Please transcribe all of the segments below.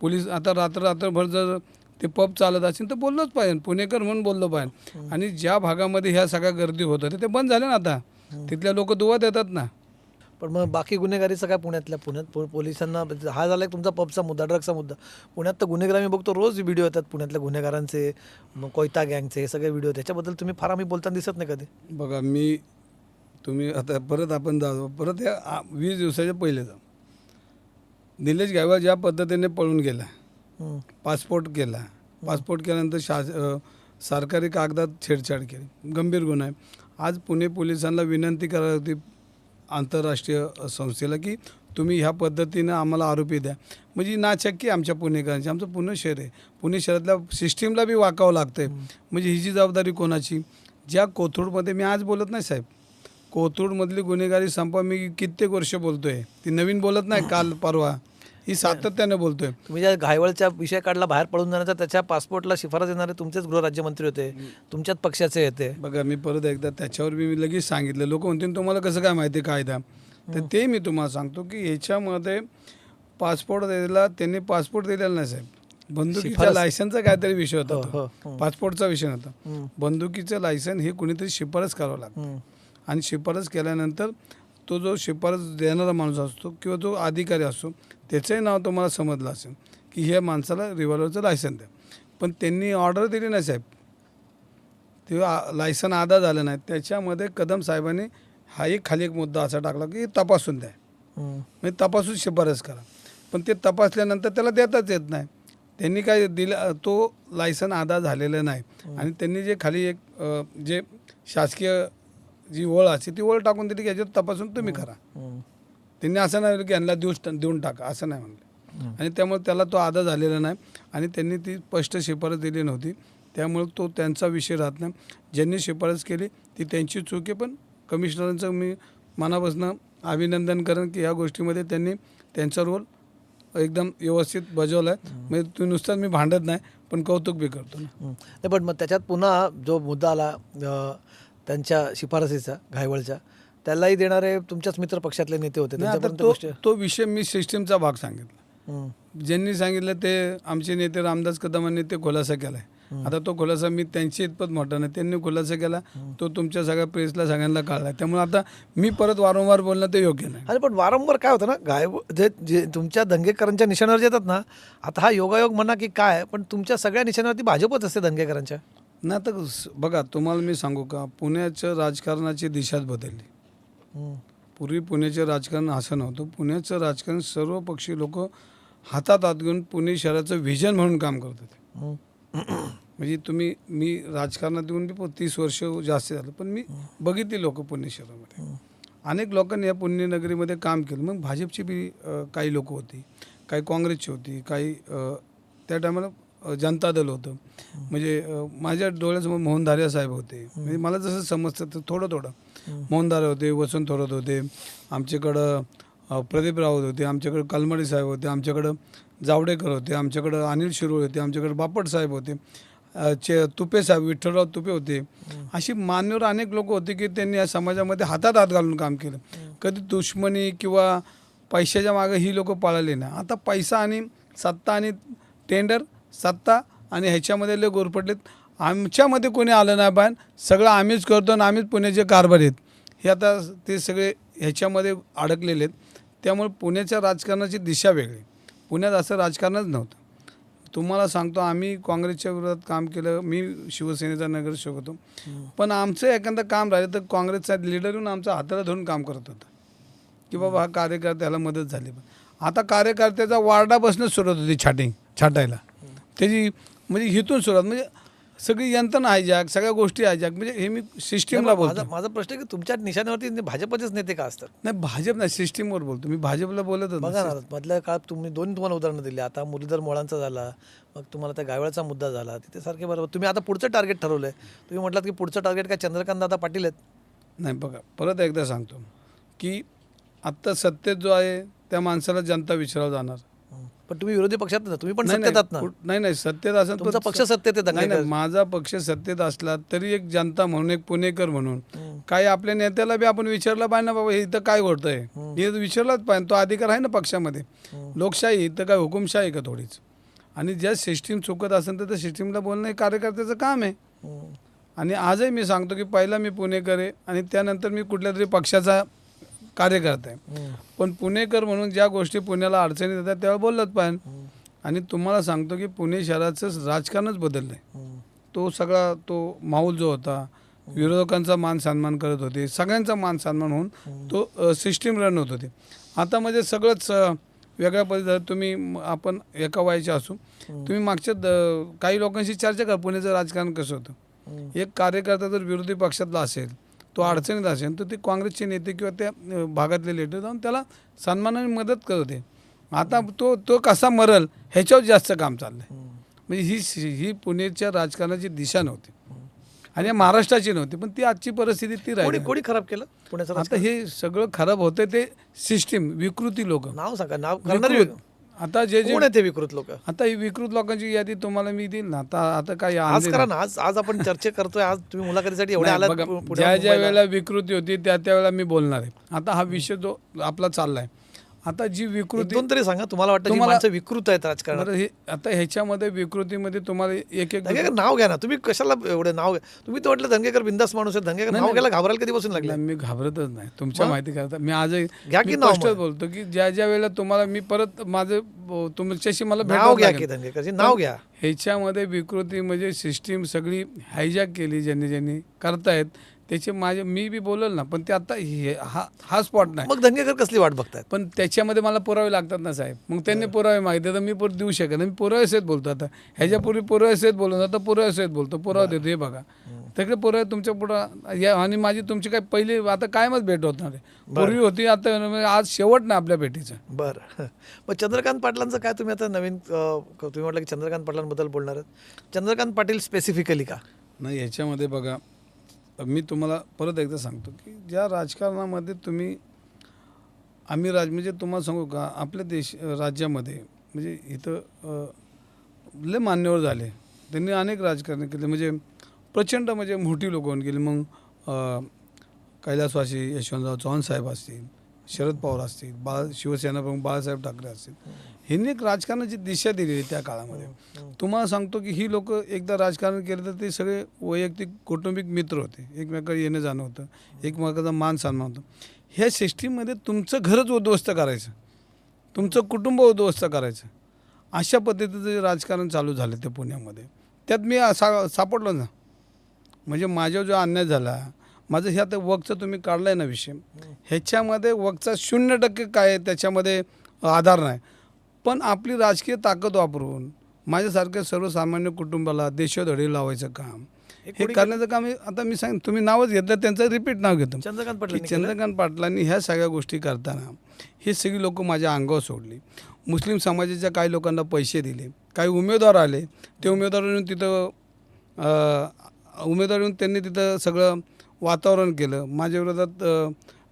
Police आता रात्र रात्रभर जर ते पब चालत असेल तर बोललोच पाहिजे. पुणेकर म्हणून बोललो पाहिजे. आणि ज्या भागामध्ये ह्या सगळ्या गर्दी होत होत्या ते बंद झाले ना आता. तिथल्या लोक दुवा देतात ना. पण मग बाकी गुन्हेगारीचं काय पुण्यातल्या पुण्यात पो- पोलिसांना हा झाला एक तुमचा पबचा मुद्दा ड्रगचा मुद्दा. पुण्यात तर गुन्हेगार आम्ही बघतो रोज व्हिडिओ येतात पुण्यातल्या गुन्हेगारांचे मग कोयता गँगचे हे सगळे व्हिडिओ. त्याच्याबद्दल तुम्ही फार आम्ही बोलताना दिसत नाही कधी. बघा मी तुम्ही आता परत आपण जाऊ. परत या वीस दिवसाच्या पहिले जाऊ. निलेश गायवा ज्या पद्धतीने पळून गेला. पासपोर्ट केला पासपोर्ट केल्यानंतर शास सरकारी कागदात छेडछाड केली. गंभीर गुन्हा आहे. आज पुणे पोलिसांना विनंती करावी होती आंतरराष्ट्रीय संस्थेला की तुम्ही ह्या पद्धतीनं आम्हाला आरोपी द्या. म्हणजे नाचक्की आमच्या पुणेकरांची. आमचं पुणे शहर आहे. पुणे शहरातल्या सिस्टीमला बी वाकावं लागतं आहे म्हणजे हिची जबाबदारी कोणाची? ज्या कोथरूडमध्ये मी आज बोलत नाही साहेब. कोथरूडमधली गुन्हेगारी संपा मी कित्येक वर्ष बोलतोय. ती नवीन बोलत नाही काल परवा. ही सातत्याने बोलतोय. तुम्ही ज्या घायवळच्या विषय काढला बाहेर पळून जाण्याचा त्याच्या पासपोर्टला शिफारस देणारे तुमचेच गृहराज्यमंत्री होते. तुमच्याच पक्षाचे येते. बघा मी परत एकदा त्याच्यावर मी लगेच सांगितलं. लोक म्हणतील तुम्हाला कसं काय माहिती कायदा तर ते मी तुम्हाला सांगतो की ह्याच्यामध्ये पासपोर्ट द्यायला त्यांनी पासपोर्ट दिलेला नाही साहेब. बंदुकीच्या लायसनचा काहीतरी विषय होता हो. हो, हो. पासपोर्टचा विषय नव्हता हम्म. बंदुकीचं लायसन हे कुणीतरी शिफारस करावं लागतं. आणि शिफारस केल्यानंतर तो जो शिफारस देणारा माणूस असतो किंवा जो अधिकारी असतो त्याचंही नाव तुम्हाला समजलं असेल की ह्या माणसाला रिव्हॉल्वरचं लायसन द्या. पण त्यांनी ऑर्डर दिली नाही साहेब. ते लायसन आदा झालं नाही. त्याच्यामध्ये कदम साहेबांनी हा एक खाली एक मुद्दा असा टाकला की तपासून द्या. म्हणजे तपासून शिफारस करा. पण ते तपासल्यानंतर त्याला देताच येत नाही. त्यांनी काय दिलं तो लायसन आदा झालेलं नाही. आणि त्यांनी जे खाली एक जे शासकीय जी ओळ असते ती ओळ टाकून दिली की याच्यात तपासून तुम्ही करा. त्यांनी असं नाही की यांना देऊ देऊन टाका असं नाही म्हणलं. आणि त्यामुळे त्याला तो आदा झालेला नाही आणि त्यांनी ती स्पष्ट शिफारस दिली नव्हती. त्यामुळे तो त्यांचा विषय राहत नाही. ज्यांनी शिफारस केली ती त्यांची चूक आहे पण कमिशनरांचं मी मनापासून अभिनंदन करेन की या गोष्टीमध्ये त्यांनी त्यांचा रोल एकदम व्यवस्थित बजावला आहे म्हणजे तुम्ही नुसताच मी भांडत नाही पण कौतुक बी करतो ना. नाही पण मग त्याच्यात पुन्हा जो मुद्दा आला त्यांच्या शिफारसीचा घायवळच्या त्यालाही देणारे तुमच्याच मित्र पक्षातले नेते होते नाही, आता त्यांच्यापर्यंत तो गोष्टी तो विषय मी सिस्टीमचा भाग सांगितला. हम्म. ज्यांनी सांगितलं ते आमचे नेते रामदास कदमांनी ते खुलासा केलाय. आता तो खुलासा मी त्यांची इतपत मोठा नाही त्यांनी खुलासा केला. तो तुमच्या सगळ्या प्रेसला सगळ्यांना कळला त्यामुळे आता मी परत वारंवार बोलणं ते योग्य नाही. अरे पण वारंवार काय होतं ना गाय जे जे तुमच्या दंगेकरांच्या निशाणावर येतात ना आता हा योगायोग म्हणा की काय पण तुमच्या सगळ्या निशाणावरती भाजपच असते दंगेकरांच्या. ना तर स- बघा तुम्हाला मी सांगू का पुण्याच्या राजकारणाची दिशाच बदलली. पूर्वी पुण्याचे राजकारण असं नव्हतं. पुण्याचं राजकारण सर्व पक्षी लोक हातात हात घेऊन पुणे शहराचं व्हिजन म्हणून काम करत होते. म्हणजे तुम्ही मी राजकारणात येऊन बी तीस वर्ष जास्त झालं पण मी बघितली लोक पुणे शहरामध्ये. अनेक लोकांनी या पुण्यनगरीमध्ये काम केलं. मग भाजपची बी काही लोक होती काही काँग्रेसची होती काही त्या टायमाला जनता दल होतं. म्हणजे माझ्या डोळ्यासमोर मोहन धारिया साहेब होते. म्हणजे मला जसं समजतं तर थोडं थोडं मोहनदार होते वसंत थोरात होते आमच्याकडं प्रदीप राऊत होते आमच्याकडं कलमडी साहेब होते आमच्याकडं जावडेकर होते आमच्याकडं अनिल शिरोळ होते आमच्याकडं बापट साहेब होते चे तुपे साहेब विठ्ठलराव तुपे होते. अशी मान्यवर अनेक लोक होते की त्यांनी या समाजामध्ये हातात हात घालून काम केलं. कधी दुश्मनी किंवा पैशाच्या मागे ही लोक पळाली नाही. आता पैसा आणि सत्ता आणि टेंडर सत्ता आणि ह्याच्यामध्ये लय गोरपडलेत. आमच्यामध्ये कोणी आलं नाही पण सगळं आम्हीच करतो आणि आम्हीच पुण्याचे कारभार आहेत हे आता ते सगळे ह्याच्यामध्ये अडकलेले आहेत. त्यामुळे पुण्याच्या राजकारणाची दिशा वेगळी. पुण्यात असं राजकारणच नव्हतं. तुम्हाला सांगतो आम्ही काँग्रेसच्या विरोधात काम केलं मी शिवसेनेचा नगरसेवक होतो. पण आमचं एखादं काम राहिलं तर काँग्रेसचा लीडर येऊन आमचा हाताला धरून काम करत होता. की बाबा हा कार्यकर्त्याला मदत झाली. पण आता कार्यकर्त्याचा वार्डापासूनच सुरुवात होती छाटिंग छाटायला. त्याची म्हणजे इथून सुरुवात. म्हणजे सगळी यंत्रणा हायजॅक सगळ्या गोष्टी हायजॅक म्हणजे हे मी सिस्टीमला माझा बोलतो. माझा प्रश्न आहे की तुमच्या निशाण्यावरती भाजपचेच नेते का असतात? नाही भाजप नाही सिस्टीमवर बोलतो. मी भाजपला बोलतच बघा. ना मधल्या काळात तुम्ही दोन तुम्हाला उदाहरणं दिली. आता मुरलीधर मोळांचा झाला मग तुम्हाला त्या गायवळचा मुद्दा झाला. तिथे सारखे बरोबर. तुम्ही आता पुढचं टार्गेट ठरवलंय. तुम्ही म्हटलात की पुढचं टार्गेट काय चंद्रकांत दादा पाटील आहेत? नाही बघा परत एकदा सांगतो. की आत्ता सत्तेत जो आहे त्या माणसाला जनता विचारावं जाणार. पण तुम्ही विरोधी पक्षात ना तुम्ही पण सत्तेत ना. नाही, नाही सत्तेत असेल तुमचा पक्ष सत्तेत नाही नाही. माझा पक्ष सत्तेत असला तरी एक जनता म्हणून एक पुणेकर म्हणून काही आपल्या नेत्याला बी आपण विचारलं पाहिजे ना बाबा हे इथं काय घडतंय हे विचारलंच पाहिजे तो अधिकार आहे ना पक्षामध्ये. लोकशाही इथं काय हुकुमशाही का थोडीच? आणि ज्या सिस्टीम चुकत असेल तर त्या सिस्टीमला बोलणं हे कार्यकर्त्याचं काम आहे. आणि आजही मी सांगतो की पहिला मी पुणेकर आहे आणि त्यानंतर मी कुठल्या तरी पक्षाचा कार्यकर्ता आहे. पण पुणेकर म्हणून ज्या गोष्टी पुण्याला अडचणी येतात त्यावेळेला बोललंच पाहिजे. आणि तुम्हाला सांगतो की पुणे शहराचं राजकारणच बदललं आहे. तो सगळा तो माहोल जो होता विरोधकांचा मान सन्मान करत होते सगळ्यांचा मान सन्मान होऊन तो सिस्टीम रन होत होते आता म्हणजे सगळंच वेगळ्या पद्धतीनं तुम्ही आपण एका वयाचे असू तुम्ही मागच्या काही लोकांशी चर्चा करा पुण्याचं राजकारण कसं होतं. एक कार्यकर्ता जर विरोधी पक्षातला असेल तो अडचणीत असेल तर ते काँग्रेसचे नेते किंवा त्या भागातले लेटर जाऊन त्याला सन्मानाने मदत करत होते. आता तो तो कसा मरल ह्याच्यावर जास्त काम चाललंय. हम्म. म्हणजे ही ही पुण्याच्या राजकारणाची दिशा नव्हती. आणि महाराष्ट्राची नव्हती पण ती आजची परिस्थिती ती राहिली कोणी खराब केलं पुण्याचं आता हे सगळं खराब होतं ते सिस्टीम विकृती लोक. नाव सांगा नाव करणारे आता जे जे कोण आहे ते विकृत लोक? आता ही विकृत लोकांची यादी तुम्हाला मी देईल ना. आता आता काय आज आणली करा ना आज आज आपण चर्चा करतोय आज तुम्ही मुलाखतीसाठी एवढे नाही, आलात बघा, पु- पुण्या- ज्या ज्या मुंबईला. वेळेला विकृती होती त्या त्यावेळेला मी बोलणार आहे. आता हा विषय जो आपला चाललाय आता जी विकृती दोन तरी सांगा तुम्हाला वाटतं तुम्हाला- माणसं विकृत आहेत राजकारणात? बरं हे आता ह्याच्यामध्ये विकृतीमध्ये तुम्हाला एक एक धंगेकर नाव घ्या ना. तुम्ही कशाला एवढे नाव घ्या? तुम्ही तर म्हटलं धंगेकर बिंदास माणूस आहे धंगेकर नाव घ्यायला घाबरायला कधी बसून लागले? मी घाबरतच नाही. तुमच्या माहिती करता मी आजही घ्या की नाव. बोलतो की ज्या ज्या वेळेला तुम्हाला मी परत माझं तुमच्याशी मला नाव भेटावं घ्या. की धंगेकरजी नाव घ्या. ह्याच्यामध्ये विकृती म्हणजे सिस्टीम सगळी हायजॅक केली ज्यांनी ज्यांनी करतायत. त्याचे माझे मी बी बोलल ना पण ते आता हे- हा हा स्पॉट नाही. मग धंगेकर कसली वाट बघतायत? पण त्याच्यामध्ये मला पुरावे लागतात ना साहेब. मग त्यांनी पुरावे मागितले तर मी पुर देऊ शकत नाही. मी पुरावे सहित बोलतो आता. ह्याच्यापूर्वी पुरावे सहित बोलून आता पुरावे सहित बोलतो. पुरावा देतो हे बघा. तिकडे पुरावे तुमच्या पुढं या आणि माझी तुमची काय पहिली आता कायमच भेट होत नाही. पूर्वी होती आता म्हणजे आज शेवट ना आपल्या भेटीचा. बरं. मग चंद्रकांत पाटलांचं काय तुम्ही आता नवीन अं, तुम्ही म्हटलं की चंद्रकांत पाटलांबद्दल बोलणार आहेत. चंद्रकांत पाटील स्पेसिफिकली का? नाही याच्यामध्ये बघा मी तुम्हाला परत एकदा सांगतो की ज्या राजकारणामध्ये तुम्ही आम्ही राज म्हणजे तुम्हाला सांगू का आपल्या देश राज्यामध्ये म्हणजे इथं लय मान्यवर झाले. त्यांनी अनेक राजकारण केले. म्हणजे प्रचंड म्हणजे मोठी लोक होऊन गेली. मग कैलासवासी यशवंतराव चव्हाण साहेब असतील शरद पवार असतील बाळ शिवसेना प्रमुख बाळासाहेब ठाकरे असतील. ह्यांनी एक राजकारणाची दिशा दिलेली त्या काळामध्ये. तुम्हाला सांगतो की ही लोक एकदा राजकारण केलं तर ते सगळे वैयक्तिक कौटुंबिक मित्र होते. एकमेकांना येणं जाणं होतं. एकमेकाचा मान सन्मान होतं. ह्या सिस्टीममध्ये तुमचं घरच उद्ध्वस्त करायचं. तुमचं कुटुंब उद्ध्वस्त करायचं. अशा पद्धतीचं जे राजकारण चालू झालं ते पुण्यामध्ये. त्यात मी सा सापडलो ना. म्हणजे माझ्यावर जो अन्याय झाला माझं हे आता वकचं तुम्ही काढलाय ना विषय. ह्याच्यामध्ये वकचा शून्य टक्के काय आहे त्याच्यामध्ये आधार नाही. पण आपली राजकीय ताकद वापरून माझ्यासारख्या सर्वसामान्य कुटुंबाला देशोधडी लावायचं काम हे करण्याचं काम आता मी सांग तुम्ही नावच घेतलं त्यांचं रिपीट नाव घेतो. चंद्रकांत केलं? चंद्रकांत पाटलांनी ह्या सगळ्या गोष्टी करताना ही सगळी लोक माझ्या अंगावर सोडली. मुस्लिम समाजाच्या काही लोकांना पैसे दिले काही उमेदवार आले ते उमेदवार येऊन तिथं उमेदवार येऊन त्यांनी तिथं सगळं वातावरण केलं माझ्या विरोधात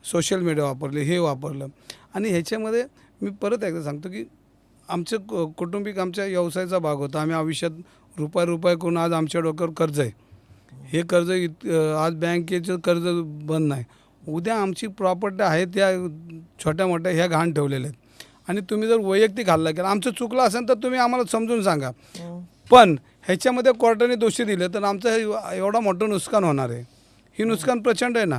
सोशल मीडिया वापरले हे वापरलं. आणि ह्याच्यामध्ये मी परत एकदा सांगतो की आमचं कु- कुटुंबिक आमच्या व्यवसायाचा भाग होता. आम्ही आयुष्यात रुपये रुपये करून आज आमच्या डोक्यावर कर्ज आहे. हे कर्ज इत आज बँकेचं कर्ज बंद नाही. उद्या आमची प्रॉपर्टी आहे त्या छोट्या मोठ्या ह्या घाण ठेवलेल्या आहेत. आणि तुम्ही जर वैयक्तिक हल्ला केला आमचं चुकलं असेल तर तुम्ही आम्हाला समजून सांगा. हं. पण ह्याच्यामध्ये कोर्टाने दोषी दिले तर आमचं हे एवढा मोठं नुकसान होणार आहे. ही नुकसान प्रचंड आहे ना.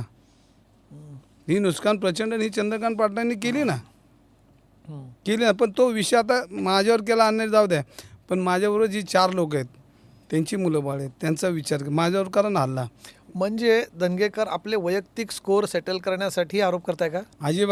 ही नुकसान प्रचंड ही चंद्रकांत पाटलांनी केली ना. केली ना पण तो विषय आता माझ्यावर केला अन्याय जाऊ द्या. पण माझ्याबरोबर जी चार लोक आहेत त्यांची मुलं बाळ आहेत त्यांचा विचार माझ्यावर करा ना हल्ला. म्हणजे दंगेकर आपले वैयक्तिक स्कोर सेटल करण्यासाठी आरोप करताय का? अजिबात.